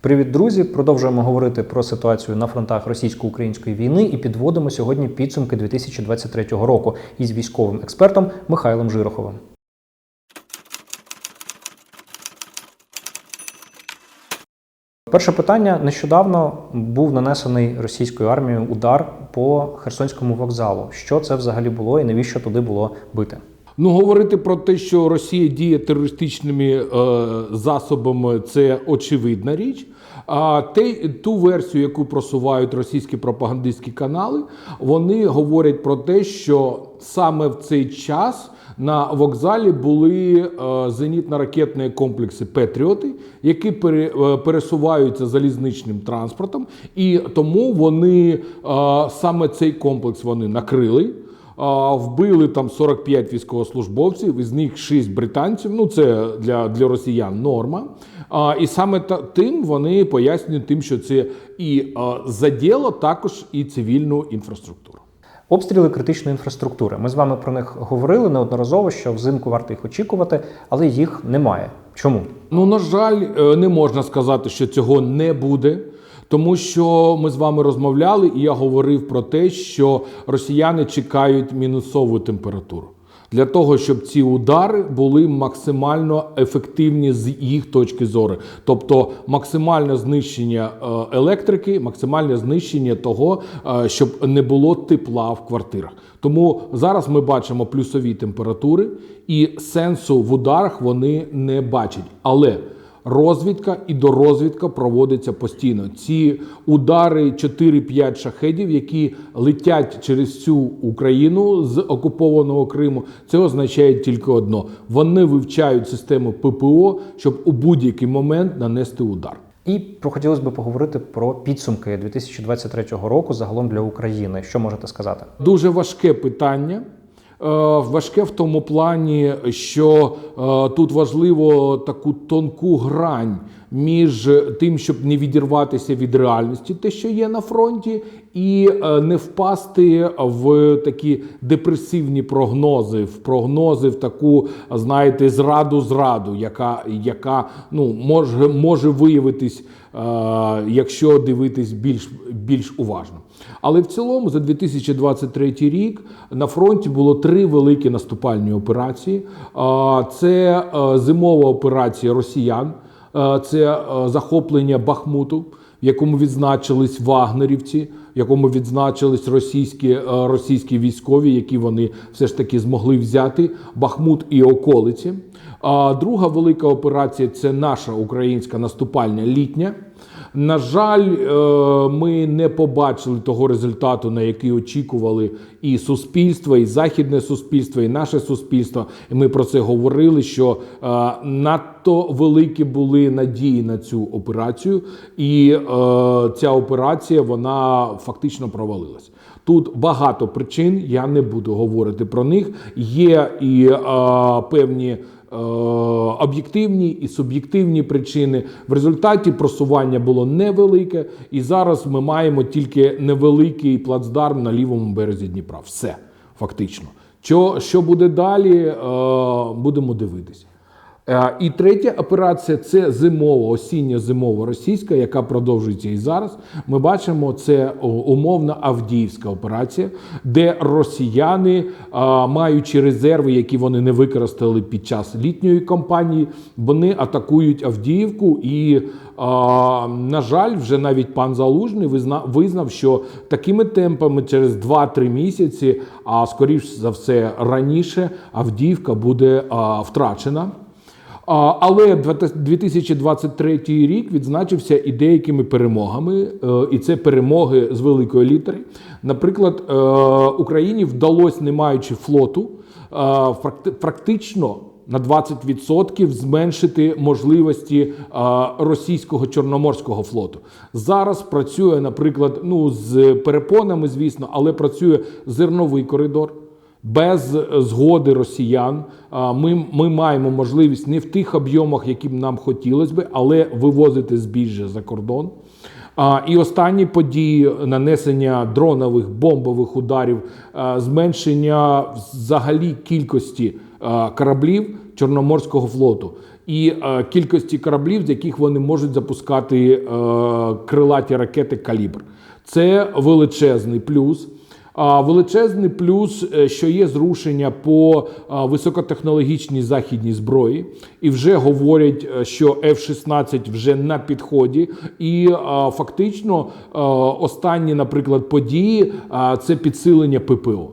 Привіт, друзі! Продовжуємо говорити про ситуацію на фронтах російсько-української війни і підводимо сьогодні підсумки 2023 року із військовим експертом Михайлом Жироховим. Перше питання: нещодавно був нанесений російською армією удар по Херсонському вокзалу. Що це взагалі було і навіщо туди було бити? Ну, говорити про те, що Росія діє терористичними е, засобами, це очевидна річ. А те, ту версію, яку просувають російські пропагандистські канали, вони говорять про те, що саме в цей час на вокзалі були е, зенітно-ракетні комплекси Петріоти, які пере, е, пересуваються залізничним транспортом, і тому вони е, саме цей комплекс вони накрили. Вбили там 45 військовослужбовців, із них 6 британців. Ну це для, для росіян норма. А, І саме та, тим вони пояснюють тим, що це і заділо також і цивільну інфраструктуру. Обстріли критичної інфраструктури. Ми з вами про них говорили неодноразово, що взимку варто їх очікувати, але їх немає. Чому? Ну на жаль, е, не можна сказати, що цього не буде. Тому що ми з вами розмовляли, і я говорив про те, що росіяни чекають мінусову температуру для того, щоб ці удари були максимально ефективні з їх точки зору, тобто максимальне знищення е, електрики, максимальне знищення того, е, щоб не було тепла в квартирах. Тому зараз ми бачимо плюсові температури, і сенсу в ударах вони не бачать. Але Розвідка і дорозвідка проводиться постійно. Ці удари 4-5 шахедів, які летять через всю Україну з окупованого Криму, це означає тільки одно: вони вивчають систему ППО, щоб у будь-який момент нанести удар. І хотілося б поговорити про підсумки 2023 року загалом для України. Що можете сказати? Дуже важке питання. Важке в тому плані, що тут важливо таку тонку грань між тим, щоб не відірватися від реальності, те, що є на фронті, і не впасти в такі депресивні прогнози, в прогнози в таку, знаєте, зраду зраду, яка яка ну може може виявитись, якщо дивитись більш більш уважно. Але в цілому за 2023 рік на фронті було три великі наступальні операції. Це зимова операція росіян, це захоплення Бахмуту, в якому відзначились вагнерівці, в якому відзначились російські російські військові, які вони все ж таки змогли взяти Бахмут і околиці. А друга велика операція це наша українська наступальня літня. На жаль, ми не побачили того результату, на який очікували і суспільство, і західне суспільство, і наше суспільство. І ми про це говорили. Що надто великі були надії на цю операцію, і ця операція вона фактично провалилась. Тут багато причин. Я не буду говорити про них. Є і певні. Об'єктивні і суб'єктивні причини в результаті просування було невелике, і зараз ми маємо тільки невеликий плацдарм на лівому березі Дніпра. Все фактично. Що, що буде далі, будемо дивитися. І третя операція це зимова, осіння зимова російська, яка продовжується і зараз. Ми бачимо, це умовна Авдіївська операція, де росіяни, маючи резерви, які вони не використали під час літньої кампанії, вони атакують Авдіївку. І, на жаль, вже навіть пан Залужний визнав, що такими темпами через 2-3 місяці, а скоріш за все раніше, Авдіївка буде втрачена. Але 2023 рік відзначився і деякими перемогами, і це перемоги з великої літери. Наприклад, Україні вдалося, не маючи флоту, практично на 20% зменшити можливості російського чорноморського флоту. Зараз працює, наприклад, ну з перепонами, звісно, але працює зерновий коридор. Без згоди росіян ми ми маємо можливість не в тих об'ємах, які б нам хотілося би, але вивозити збіжжя за кордон. І останні події нанесення дронових бомбових ударів, зменшення взагалі кількості кораблів Чорноморського флоту. і кількості кораблів, з яких вони можуть запускати крилаті ракети калібр. Це величезний плюс. Величезний плюс, е, що є зрушення по високотехнологічній західній зброї, і вже говорять, е, що F-16 вже на підході, і фактично останні, наприклад, події це підсилення ППО.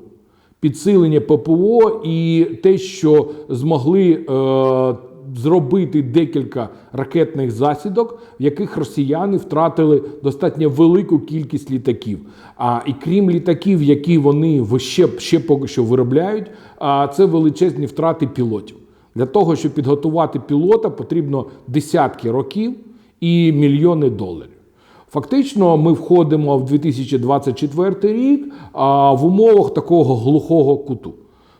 Підсилення ППО і те, що змогли е, зробити декілька ракетних засідок, в яких росіяни втратили достатньо велику кількість літаків. А і крім літаків, які вони ще, ще поки що виробляють, а це величезні втрати пілотів. Для того, щоб підготувати пілота, потрібно десятки років і мільйони доларів. Фактично, ми входимо в 2024 рік а, в умовах такого глухого куту.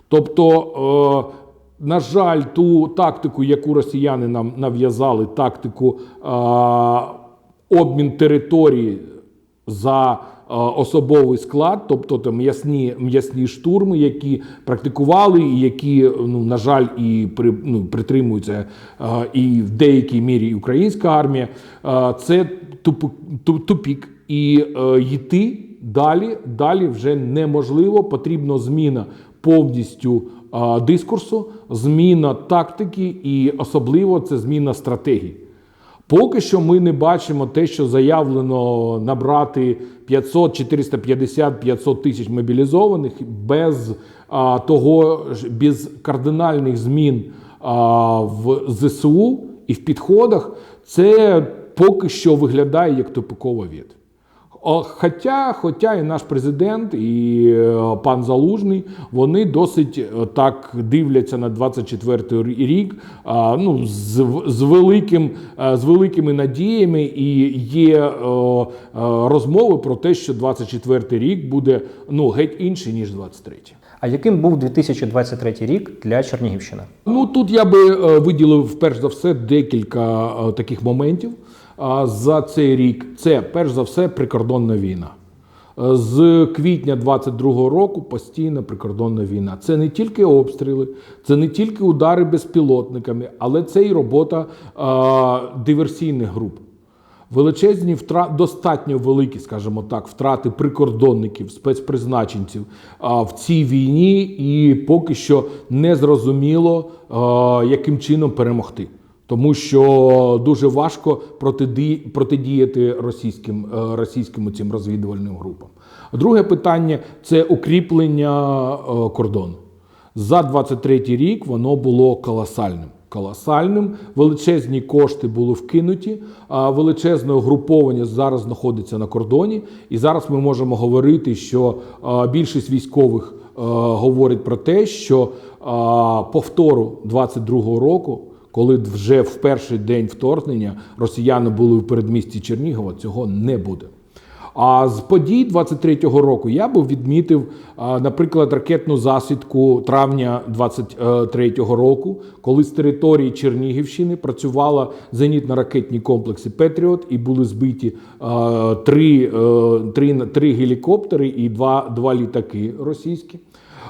Тобто, е, на жаль, ту тактику, яку росіяни нам нав'язали, тактику е, обмін території за особовий склад, тобто там м'ясні, м'ясні штурми, які практикували, і які, ну, на жаль, і при, ну, притримуються і в деякій мірі українська армія, це тупик, ту- тупік. І е, йти далі, далі вже неможливо. Потрібна зміна повністю дискурсу, зміна тактики, і особливо це зміна стратегії. Поки що ми не бачимо те, що заявлено набрати 500, 450, 500 тисяч мобілізованих без а, того без кардинальних змін а, в ЗСУ і в підходах. Це поки що виглядає як тупикова ветвь. Хоча, хоча і наш президент, і е, пан Залужний, вони досить е, так дивляться на 24 рік, ну, з, з, великим, е, з великими надіями, і є розмови про те, що 24 рік буде ну, геть інший, ніж 23. А яким був 2023 рік для Чернігівщини? Ну тут я би виділив перш за все декілька таких моментів за цей рік. Це перш за все прикордонна війна. Е, З квітня 22-го року постійна прикордонна війна. Це не тільки обстріли, це не тільки удари безпілотниками, але це і робота е, диверсійних груп. Величезні втра... достатньо великі, скажімо так, втрати прикордонників, спецпризначенців а, в цій війні, і поки що не зрозуміло, а, яким чином перемогти. Тому що дуже важко протиді... протидіяти російським, е, російським цим розвідувальним групам. Друге питання це укріплення е, кордону. За 23 рік воно було колосальним. Колосальним, величезні кошти були вкинуті, величезне угруповання зараз знаходиться на кордоні. І зараз ми можемо говорити, що більшість військових говорить про те, що повтору 22-го року, коли вже в перший день вторгнення росіяни були в передмісті Чернігова, цього не буде. А з подій 23-го року я би відмітив, наприклад, ракетну засідку травня 23-го року, коли з території Чернігівщини працювали зенітно-ракетні комплекси Петріот і були збиті три, е, три, три гелікоптери і два, два літаки російські.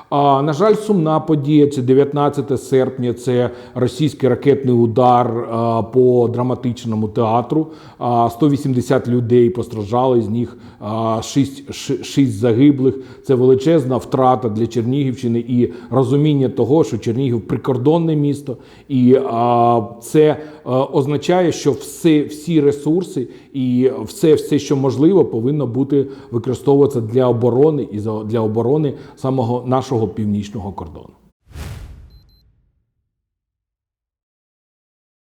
А, на жаль, сумна подія. Це 19 серпня. Це російський ракетний удар по драматичному театру. А, 180 людей постраждали, з них а, 6, 6 загиблих. Це величезна втрата для Чернігівщини і розуміння того, що Чернігів прикордонне місто, і це а, означає, що все, всі ресурси і все, все, що можливо, повинно бути використовуватися для оборони і за- для оборони самого нашого північного кордону.